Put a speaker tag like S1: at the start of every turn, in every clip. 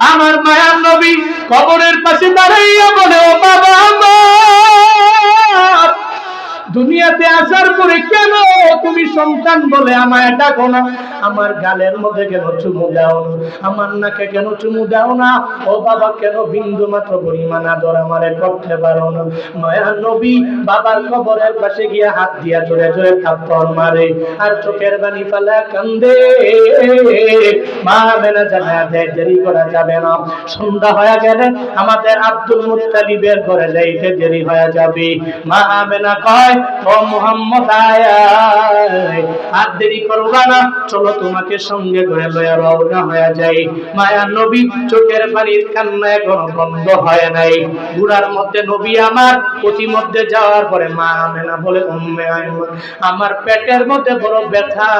S1: আমার মায়ার নবী কবরের পাশে দাঁড়াইয়া বলে ও বাবা দুনিয়াতে আসার পরে কেন তুমি সন্তান বলে আমায় ডাকো না। আমার গালের মধ্যে কেন চুমু দাও? না আমার নাকে কেন চুমু দাও না? ও বাবা, কেন বিন্দু মাত্র পরিমাণ আদর আমারে করতে পারো না? মায়া নবী বাবার কবরের পাশে গিয়ে হাত দিয়া জোরে জোরে থাপ্পড় মারে, আর চোখের বানি ফালা কান্দে। মা মেনা জানা দেয় দেরি করা যাবে না। সন্ধ্যা হয়ে গেলে আমাদের আব্দুল মুত্তালিবের ঘরে যাইতে দেরি হয়ে যাবে। মা আমেনা কয়, ও মোহাম্মদ আয়। আর দেরি করবা না, চলো তোমাকে সঙ্গে লয়া রওনা হয়ে মায়া নবী চোখের পানির বন্ধ হয় নাই। মধ্যে নবী আমার যাওয়ার পরে মা আমেনা বলে আমার পেটের মধ্যে বড় ব্যথা।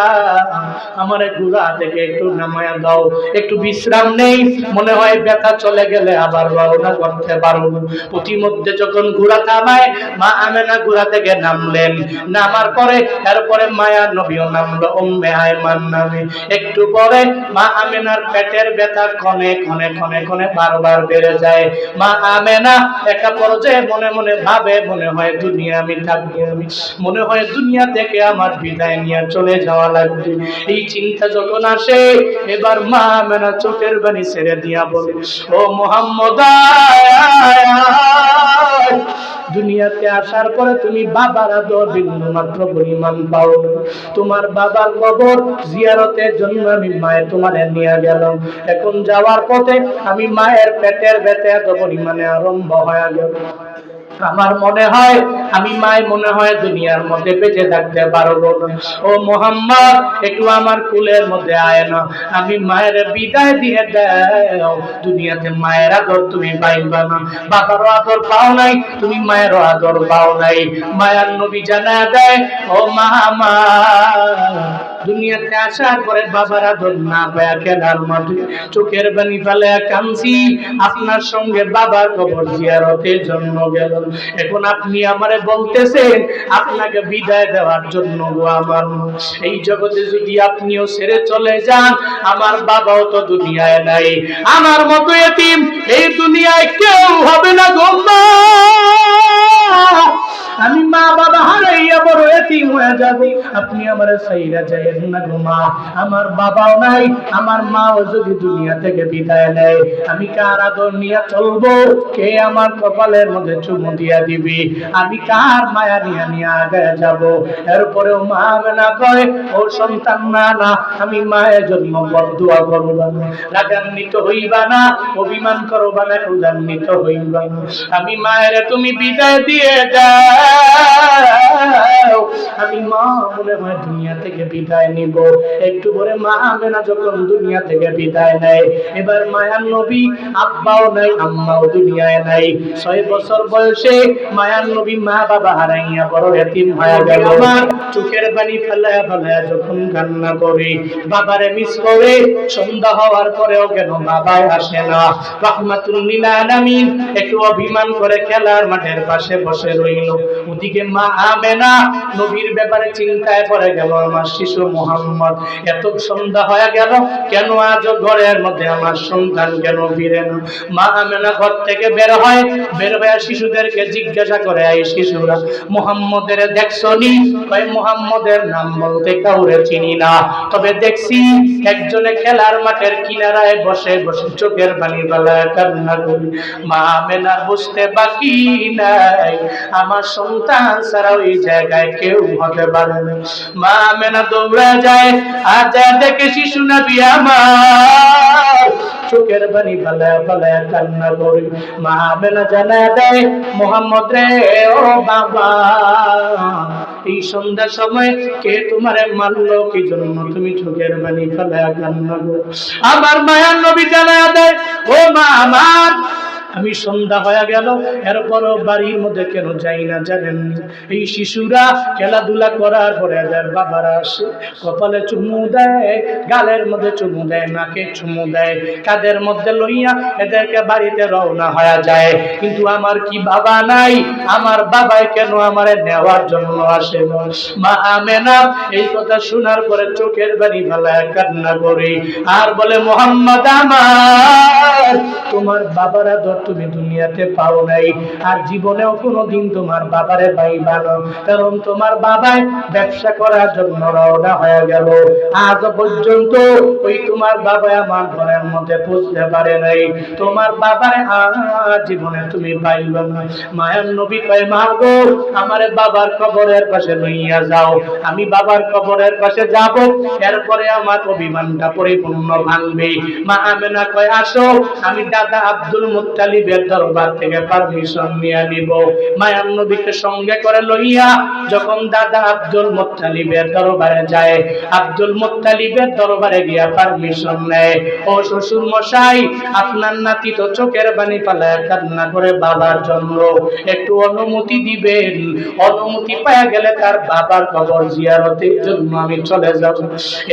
S1: আমার গুড়া থেকে একটু নামায়া দাও, একটু বিশ্রাম নেই। মনে হয় ব্যথা চলে গেলে আবার রওনা করতে পারব প্রতিমধ্যে যখন ঘোড়া থামায়, মা আমেনা ঘোড়া থেকে নামলেন। নামার পরে তারপরে মায়া নবীও নামলো উম্মে আয়মান নামে। একটু পরে মা আমেনার পেটের ব্যথা ক্ষণে ক্ষণে ক্ষণে ক্ষণে বারবার বেড়ে যায়। মা আমেনা একটা পর্যায়ে মনে মনে ভাবে, মনে হয় দুনিয়া আমি থাকব আমি মনে হয় দুনিয়া থেকে আমার বিদায় নিয়ে চলে যাওয়া লাগবে। এই চিন্তা যখন আসে, এবার মা আমেনা চোখের বাণী ছেড়ে দিয়া বলে, ও মোহাম্মদ। দুনিয়াতে আসার পরে তুমি বাবার আদর বিন্দু মাত্র পরিমাণ না। তোমার বাবার কবর জিয়ারতের জন্য আমি মায়ের তোমারে নিয়ে গেলাম এখন যাওয়ার পথে আমি মায়ের পেটের ব্যথা এত পরিমাণে আরম্ভ হয়ে গেল আমার মনে হয়, আমি মায় মনে হয় দুনিয়ার মধ্যে বেঁচে থাকতে পারব ও মোহাম্মদ, একটু আমার কুলের মধ্যে আয় না। আমি মায়ের বিদায় দিয়ে দাও। দুনিয়াতে মায়ের আদর তুমি পাইবা না। বাবারও আদর পাও নাই, তুমি মায়েরও আদর পাও নাই। মায়ার নবী জানা দেয়, ও মা দুনিয়াতে আসার পরে বাবার আদর না পায়া খেলার মাঠে চোখের বানি ফেলে কাঁদছি আপনার সঙ্গে বাবার কবর জিয়ারতের জন্য গেল এখন আপনি আমারে বলতেছেন, আপনাকে বিদায় দেওয়ার জন্য গো আমার। এই জগতে যদি আপনিও ছেড়ে চলে যান, আমার বাবাও তো দুনিয়ায় নাই আমার মতো এতিম এই দুনিয়ায় কেউ হবে না গো মা। আমি মা বাবা হারাইয়া বড় এতিম হয়ে যাব। আপনি আমার সাইরা যাইয়েন না গো মা। আমার বাবাও নাই, আমার মাও যদি দুনিয়া থেকে বিদায় নেয়, আমি কার আদর নিয়ে চলবো? কে আমার কপালের মধ্যে চুমু দিয়া দিবি? আমি কার মায়া নিয়ে নিয়ে আগে যাব? এরপরেও মা না কয়, ও সন্তান, না না, আমি মায়ের জন্য বদুয়া করবা না। রাগান্বিত হইবা না, অভিমান করবা না ক্ষুদান্বিত হইবা না। আমি মায়ের তুমি বিদায় দিয়ে দাও আমি মা মনে হয় দুনিয়া থেকে বিদায় নিব। একটু পরে মা যখন দুনিয়া থেকে বিদায় নেয়, এবার মায়ার নবী আব্বাও নাই, আম্মাও দুনিয়ায় নাই। ছয় বছর বয়সে মায়ার নবী মা বাবা হারাইয়া বড় এতিম হয়ে গেল। আমার চোখের পানি ফেলায় ফেলায় যখন কান্না করে, বাবারে মিস করে, সন্ধ্যা হওয়ার পরেও কেন বাবাই আসে না? রহমাতুল্লিল আলামিন একটু অভিমান করে খেলার মাঠের পাশে বসে রইল। ওদিকে মা আমেনা নবীর ব্যাপারে চিন্তায় পড়ে গেল, আমার শিশু মোহাম্মদ, এত সন্ধ্যা হয়ে গেল, কেন আজ ঘরের মধ্যে আমার সন্তান কেন ফিরে না? মা আমেনা ঘর থেকে বের হয়, বের হয়ে শিশুদেরকে জিজ্ঞাসা করে, এই শিশুরা মোহাম্মদের দেখছনি? ভাই মোহাম্মদের নাম বলতে কাউরে চিনি না। তবে দেখছি একজনে খেলার মাঠের কিনারায় বসে বসে চোখের পানি গলায় কান্না করি। মা আমেনার বুঝতে বাকি নাই আমার সন্তান ছাড়া ওই জায়গায় কেউ হতে পারে না। মা আমেনা দৌড়া যায় আর যা দেখে শিশু নবী আমার। চোখের বাণী ফালায় ফালায় কান্না করি। মা আমেনা জানা দেয়, মোহাম্মদ রে, ও বাবা, এই সন্ধ্যার সময় কে তোমারে মারলো? কি জন্য তুমি চোখের বাণী ফালায় কান্না করো? আমার মায়ার নবী জানা দেয়, ও মা আমার আমি সন্ধ্যা হয়ে গেল, এরপরও বাড়ির মধ্যে কেন যাই না জানেন এই শিশুরা খেলাধুলা করার পরে এদের বাবারা আসে, কপালে চুমু দেয়, গালের মধ্যে চুমু দেয়, নাকে চুমু দেয় কাদের মধ্যে লইয়া এদেরকে বাড়িতে রওনা হয়ে যায়। কিন্তু আমার কি বাবা নাই? আমার বাবাই কেন আমারে নেওয়ার জন্য আসে মা আমেনা, এই কথা শোনার পরে চোখের বাড়ি ফেলায় কান্না করি। আর বলে, মোহাম্মদ আমার, তোমার বাবার তুমি দুনিয়াতে পাও নাই। আর জীবনেও কোনোদিন তোমার বাবারে পাইবা না। কারণ তোমার বাবাই ব্যবসা করার জন্য রওনা হয়ে গেল। আজ পর্যন্ত ওই তোমার বাবা আমার ঘরের মধ্যে বুঝতে পারে নাই। তোমার বাবার জীবনে তুমি পাইবা না। মায়ের নবী কয়, মা গো, আমার বাবার কবরের পাশে লইয়া যাও। আমি বাবার কবরের পাশে যাব। এরপরে আমার অভিমানটা পরিপূর্ণ ভাঙবে। মা আমেনা কয়, আসো, আমি দাদা আব্দুল মুত্তালিবের দরবার থেকে পারমিশন নিয়ে নিব। মায়ার নবীকে সঙ্গে করে লইয়া যখন দাদা আব্দুল মুত্তালিবের দরবারে যায়, আব্দুল মুত্তালিবের দরবারে গিয়া পারমিশন নেয়। ও শ্বশুর মশাই, আপনার নাতি তো চোখের বাণী পালায় কান্না করে বাবার জন্য একটু অনুমতি দিবেন। অনুমতি পাওয়া গেলে তার বাবার কবর জিয়ারতের জন্য আমি চলে যাব।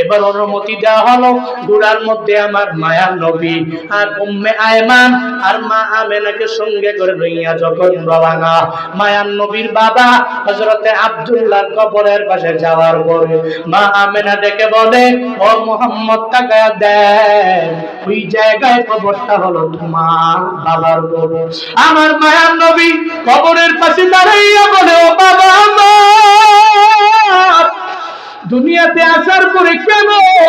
S1: এবার অনুমতি দেওয়া হলো। গুড়ার মধ্যে আমার মায়ার নবী, আর উম্মে আয়মান, আর মা আমেনাকে সঙ্গে করে লইয়া যখন রওনা মায়ার নবীর বাবা হযরতে আব্দুল্লাহর কবরের পাশে যাওয়ার পরে মা আমেনা ডেকে বলে, ও মোহাম্মদ, তাকায়া দেন ওই জায়গায় কবরটা হলো তোমার বাবার কবর। আমার মায়ার নবী কবরের পাশে দাঁড়াইয়া বলে, ও বাবা আমার, দুনিয়াতে আসার পরে কেন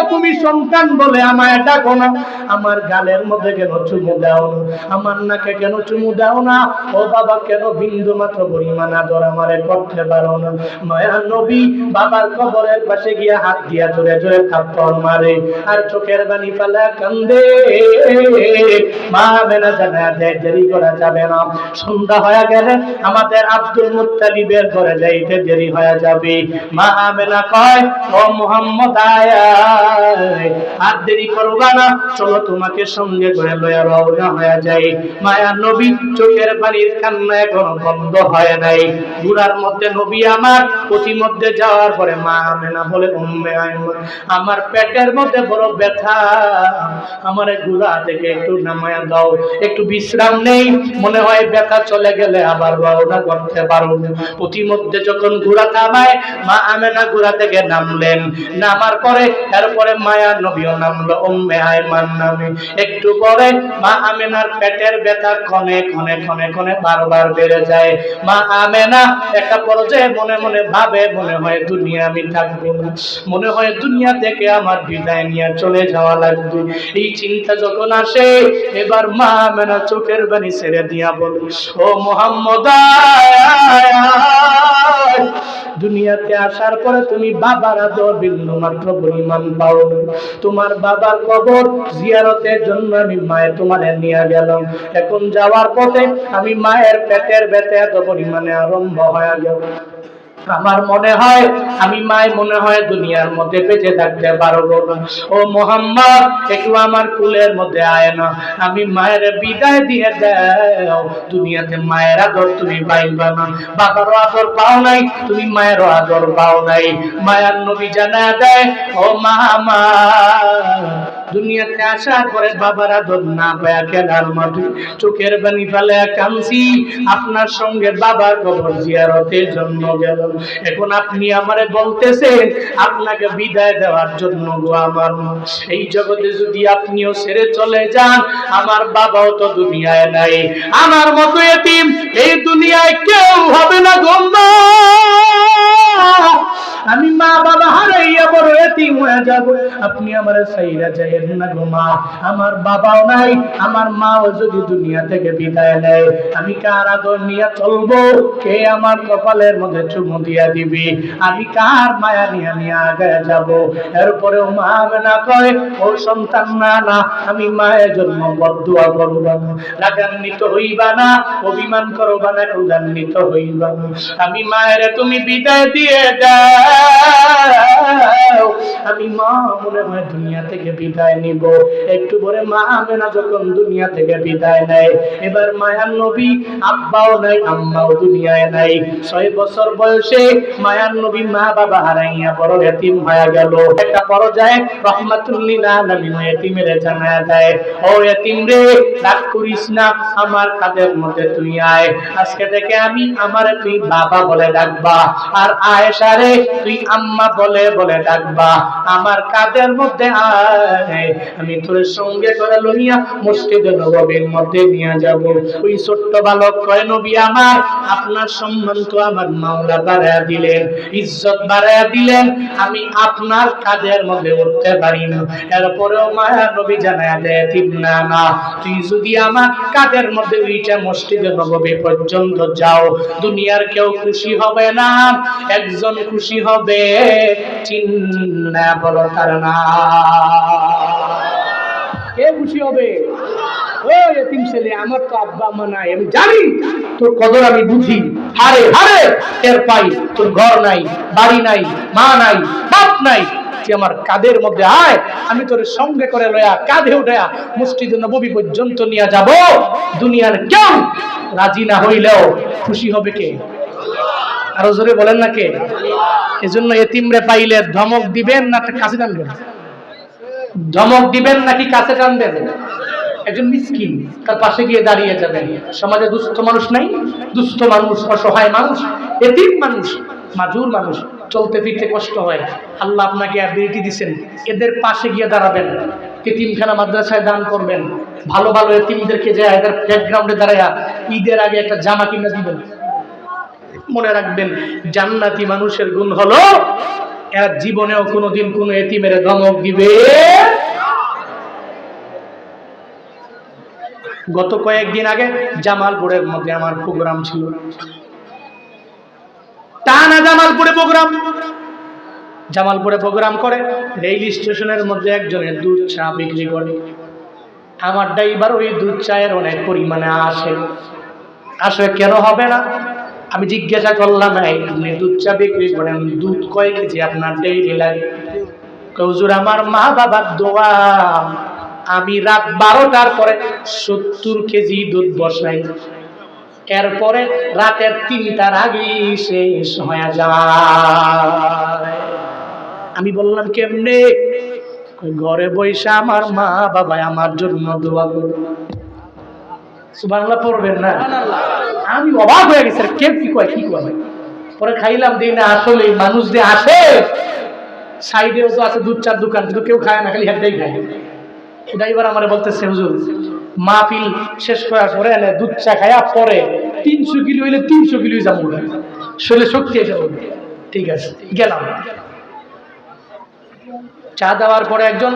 S1: তুমি সন্তান বলে আমায় ডাকো না। আমার গালের মধ্যে কেন চুমু দাও না? আমার নাকে কেন চুমু দাও না? ও বাবা, কেন বিন্দু মাত্র পরিমাণ আদর আমারে করতে পারো না? মায়া নবী বাবার কবরের পাশে গিয়া হাত দিয়া জোরে জোরে থাপ্পড় মারে। আর চোখের বানি ফালা কান্দে। মা মেনা জানা দেয় দেরি করা যাবে না। সন্ধ্যা হয়ে গেলে আমাদের আব্দুল মুত্তালিবের ঘরে যাইতে দেরি হয়ে যাবে। মা আমেনা কয়, ও মোহাম্মদ আয়। দেরি করবা না। চলো তোমাকে সঙ্গে করে লয়া রওনা হয়ে যাই। মায়া নবী চোখের পানির কান্না বন্ধ হয় নাই। গুড়ার মধ্যে নবী আমার প্রতিমধ্যে যাওয়ার পরে মা আমেনা বলে, উম্মে আমার পেটের মধ্যে বড় ব্যথা। আমার গুড়া থেকে একটু নামায়া দাও। একটু বিশ্রাম নেই। মনে হয় ব্যথা চলে গেলে আবার রওনা করতে পারো প্রতিমধ্যে যখন ঘোড়া থামায়, মা আমেনা ঘোড়া থেকে নামলেন। নামার পরে, এরপরে মায়া নবীও নামলো উম্মে আয়মান নামে। একটু পরে মা আমেনার পেটের ব্যথা ক্ষণে ক্ষণে ক্ষণে ক্ষণে বারবার বেড়ে যায়। মা আমেনা একটা পর্যায়ে মনে মনে ভাবে, মনে হয় দুনিয়া আমি থাকব না। মনে হয় দুনিয়া থেকে আমার বিদায় নিয়ে চলে যাওয়া লাগবে। এই চিন্তা যখন আসে, এবার মা আমেনা চোখের বাণী ছেড়ে দিয়া বলে, ও মোহাম্মদ দুনিয়াতে আসার পরে তুমি বাবার আদর বিন্দু মাত্র পরিমাণ পাও। তোমার বাবার কবর জিয়ারতের জন্য আমি মায়ের তোমার নিয়ে গেলাম। এখন যাওয়ার পথে আমি মায়ের পেটের ব্যথা এত পরিমাণে আরম্ভ হয়ে গেল। আমার মনে হয়, আমি মায় মনে হয় দুনিয়ার মধ্যে বেঁচে থাকতে পারব না। ও মোহাম্মদ, একটু আমার কুলের মধ্যে আয় না। আমি মায়ের বিদায় দিয়ে দাও। দুনিয়াতে মায়ের আদর তুমি পাইবা না। বাবারও আদর পাও নাই, তুমি মায়েরও আদর পাও নাই। মায়ার নবী জানা দেয়, ও মা দুনিয়াতে আসার পরে বাবার আদর না পায়া খেলার মাঠে চোখের বানি ফেলে কাঁদছি। আপনার সঙ্গে বাবার কবর জিয়ারতের জন্য গেল। এখন আপনি আমারে বলতেছেন, আপনাকে বিদায় দেওয়ার জন্য গো আমার। এই জগতে যদি আপনিও ছেড়ে চলে যান, আমার বাবাও তো দুনিয়ায় নাই। আমার মতো এতিম এই দুনিয়ায় কেউ হবে না গম্বা আমি মা বাবা হারাইয়া বড় এতিম হয়ে যাব। আপনি আমার সাইরা যাইয়েন না গো মা। আমার বাবাও নাই, আমার মাও যদি দুনিয়া থেকে বিদায় নেয়, আমি কার আদর নিয়ে চলবো? কে আমার কপালের মধ্যে চুমু দিয়া দিবি? আমি কার মায়া নিয়ে নিয়ে আগে যাব? এরপরেও মা না কয়, ও সন্তান, না না, আমি মায়ের জন্য বদুয়া করবা না। রাগান্বিত হইবা না, অভিমান করবা না, ক্রোধান্বিত হইবা না। আমি মায়ের তুমি বিদায় দিয়ে দাও। আমি মা মনে হয় দুনিয়া থেকে বিদায় নিব। একটু পরে মা আমেনা যখন দুনিয়া থেকে বিদায় নেয়, এবার মায়ার নবী আব্বাও নাই, আম্মাও দুনিয়ায় নাই। ছয় বছর বয়সে মায়ার নবী মা বাবা হারাইয়া বড় এতিম হয়ে গেল। একটা পর্যায়ে রহমাতুল্লিল আলামিন এতিমের জানা দেয়, ও এতিম রে, রাগ করিস না, আমার কাদের মধ্যে তুই আয়। আজকে থেকে আমি আমার তুই বাবা বলে ডাকবা। আর আয়েশা রে তুই আম্মা বলে বলে ডাকবা। আমার কাদের মধ্যে আমি তোর সঙ্গে করে লইয়া মসজিদে নববীর মধ্যে নিয়ে যাব। ওই ছোট্ট বালক কয়, নবী আমার, আপনার সম্মান তো আমার মাওলা বাড়ায়া দিলেন, ইজ্জত বাড়ায়া দিলেন। আমি আপনার কাদের মধ্যে উঠতে পারি না। এরপরেও মায়া নবী জানায় দেয় না না। তুই যদি আমার কাদের মধ্যে উইটা মসজিদে নববী পর্যন্ত যাও, দুনিয়ার কেউ খুশি হবে না। একজন খুশি হবে না। কে খুশি হবে? ও আমার তো আব্বা নাই, আমি জানি তোর কদর আমি বুঝি। পাই, তোর ঘর নাই, বাড়ি নাই, মা নাই, বাপ নাই। আমার কাদের মধ্যে আয়? আমি তোর সঙ্গে করে লয়া কাঁধে উঠায়া মসজিদ নবী পর্যন্ত নিয়ে যাব। দুনিয়ার কেউ রাজি না হইলেও খুশি হবে কে? আরও জোরে বলেন না কে? এজন্য এতিমরে পাইলে ধমক দিবেন না কাছে টানবেন? ধমক দিবেন নাকি কাছে টানবেন? একজন মিসকিন, তার পাশে গিয়ে দাঁড়িয়ে যাবেন। সমাজে দুস্থ মানুষ নাই, দুস্থ মানুষ, অসহায় মানুষ, এতিম মানুষ, মাজুর মানুষ, চলতে ফিরতে কষ্ট হয়। আল্লাহ আপনাকে অ্যাবিলিটি দিছেন, এদের পাশে গিয়ে দাঁড়াবেন। এতিমখানা মাদ্রাসায় দান করবেন। ভালো ভালো এতিমদেরকে যায়, এদের ব্যাকগ্রাউন্ডে দাঁড়ায়া ঈদের আগে একটা জামা কিনে দিবেন। মনে রাখবেন, জান্নাতি মানুষের গুণ হলো, এরা জীবনেও কোনোদিন কোনো এতিমের ধমক দিবে গত কয়েকদিন আগে জামালপুরের মধ্যে আমার প্রোগ্রাম ছিল। টানা জামালপুরে প্রোগ্রাম। জামালপুরে প্রোগ্রাম করে, রেল স্টেশনের মধ্যে একজনের দুধ চা বিক্রি করে। আমার ড্রাইভার ওই দুধ চায়ের অনেক পরিমাণে আসে। আসলে কেন হবে না? আমি জিজ্ঞাসা করলাম আপনি দুধ চা বিক্রি করেন, দুধ কয় কেজি আপনার ডেইলি লাগে কৌজুর আমার মা বাবার দোয়া। আমি রাত বারোটার পরে সত্তর কেজি দুধ বসাই। এরপরে রাতের তিনটার আগেই শেষ হয়ে যায়। আমি বললাম, কেমনে? ঘরে বৈশা আমার মা বাবা আমার জন্য দোয়া করবে। সুবহানাল্লাহ পড়বেন না? আমি অবাক হয়ে গেছি কে কি কয় কি কয়? পরে খাইলাম, দিই না, আসলে মানুষ যে আসে, সাইডেও তো আছে দুধ চার দোকান, কিন্তু কেউ খায় না, খালি হেঁটেই খায়। ড্রাইভার আমার বলতেছে, হুজুর, মাহফিল শেষ করার পরে এনে দুধ চা খায়া পরে তিনশো কিলো হইলে তিনশো কিলো যাব। শরীরে শক্তি এসে ঠিক আছে, গেলাম। চা দেওয়ার পরে একজন,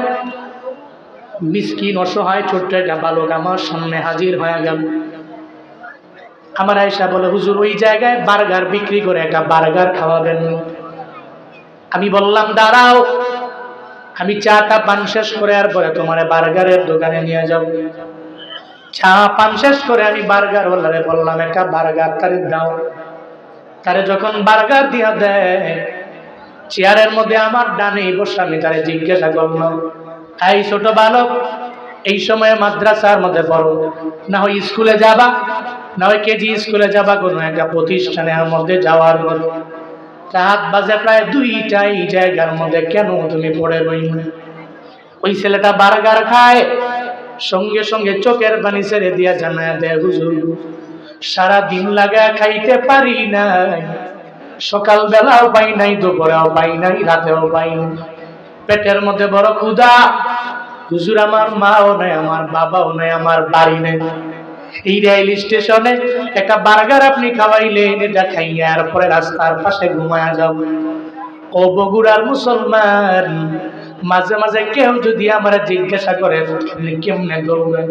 S1: মিসকিন অসহায়, ছোট্ট একটা বালক আমার সামনে হাজির হয়ে গেল। আমার আয়সা বলে, হুজুর, ওই জায়গায় বার্গার বিক্রি করে একটা বার্গার খাওয়াবেন। আমি বললাম, দাঁড়াও, আমি চাটা পান শেষ করে আর পরে তোমার বার্গারের দোকানে নিয়ে যাও চা পান শেষ করে আমি বার্গার ওলারে বললাম, একটা বার্গার তারে দাও। তারে যখন বার্গার দিয়া দেয়, চেয়ারের মধ্যে আমার ডানে বসে আমি তারে জিজ্ঞাসা করলাম, এই ছোট বালক, এই সময় মাদ্রাসার মধ্যে পড়ো, না হয় স্কুলে যাবা? না হয় কেজি স্কুলে যাবা কোনো একটা প্রতিষ্ঠানের মধ্যে যাওয়ার মতো রাত বাজে প্রায় দুইটাই জায়গার মধ্যে কেন তুমি পড়ে রইল? ওই ছেলেটা বার্গার খায়, সঙ্গে সঙ্গে চোখের পানি ছেড়ে দিয়া জানায় দেয়, হুজুর সারা দিন লাগা খাইতে পারি নাই। সকাল বেলাও পাই নাই, দুপুরেও পাই নাই, রাতেও পাই পেটের মধ্যে বড় ক্ষুধা। হুজুর, আমার মাও নাই, আমার বাবাও নাই, আমার বাড়ি নেই। এই রেল স্টেশনে একটা বার্গার আপনি খাওয়াইলেন, এটা খাইয়া পরে রাস্তার পাশে ঘুমায়া যাও। ও বগুড়ার মুসলমান, মাঝে মাঝে কেউ যদি আমার জিজ্ঞাসা করে কেমনে দৌড়েন?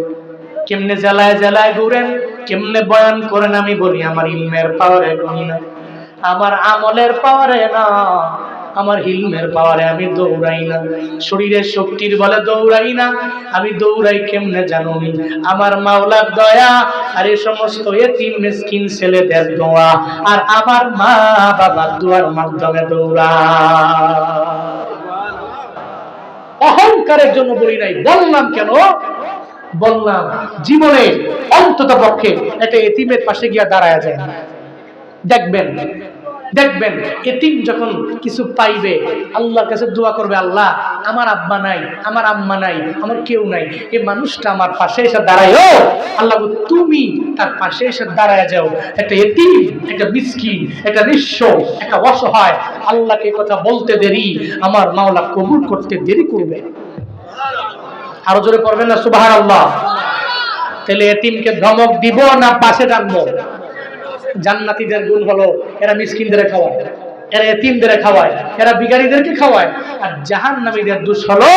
S1: কেমনে জেলায় জেলায় ঘুরেন কেমনে বয়ান করেন? আমি বলি, আমার ইলমের পাওয়ারে করি না। আমার আমলের পাওয়ারে না। আমার হিলমের পাওয়ারে আমি দৌড়াই না। শরীরের শক্তির বলে দৌড়াই না। আমি দৌড়াই কেমনে জানো আমার মাওলার দয়া আর এই সমস্ত এতিম ছেলেদের দোয়া। আর আমার মা বাবার দোয়ার মাধ্যমে দৌড়া অহংকারের জন্য বলি নাই, বললাম কেন? বললাম, জীবনে অন্তত পক্ষে একটা এতিমের পাশে গিয়া দাঁড়ায় যায়। দেখবেন দেখবেন, এতিম যখন কিছু পাইবে, আল্লাহর কাছে দোয়া করবে, আল্লাহ, আমার আব্বা নাই, আমার আম্মা নাই, আমার কেউ নাই, এই মানুষটা আমার পাশে এসে দাঁড়ায় ও। আল্লাহ তুমি তার পাশে এসে দাঁড়ায় যাও। একটা এতিম, একটা মিসকিন, একটা নিঃস্ব, একটা অসহায়, আল্লাহকে কথা বলতে দেরি, আমার মাওলা কবুল করতে দেরি করবে। আরও জোরে করবেন না? সুবাহ আল্লাহ তাহলে এতিমকে ধমক দিব না, পাশে টানবো জান্নাতীদের গুণ হলো এরা মিসকিনদের খাওয়ায়, এরা এতিমদের খাওয়ায়, এরা বিগাড়িদেরকে খাওয়ায়। আর জাহান নামীদের দোষ হলো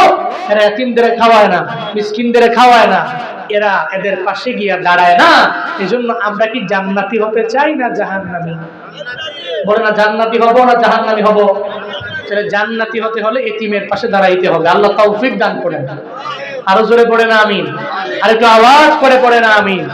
S1: এরা এতিমদের খাওয়ায় না মিসকিনদের খাওয়ায় না। এরা এদের পাশে গিয়া দাঁড়ায় না। এজন্য আমরা কি জান্নাতি হতে চাই না জাহান নামি বলে না জান্নাতি হব না জাহান্নামী হব। তাহলে জান্নাতি হতে হলে এতিমের পাশে দাঁড়াইতে হবে। আল্লাহ তৌফিক দান করেন। আরও জোরে পড়ে না আমিন। আর একটু আওয়াজ করে পড়ে না আমিন।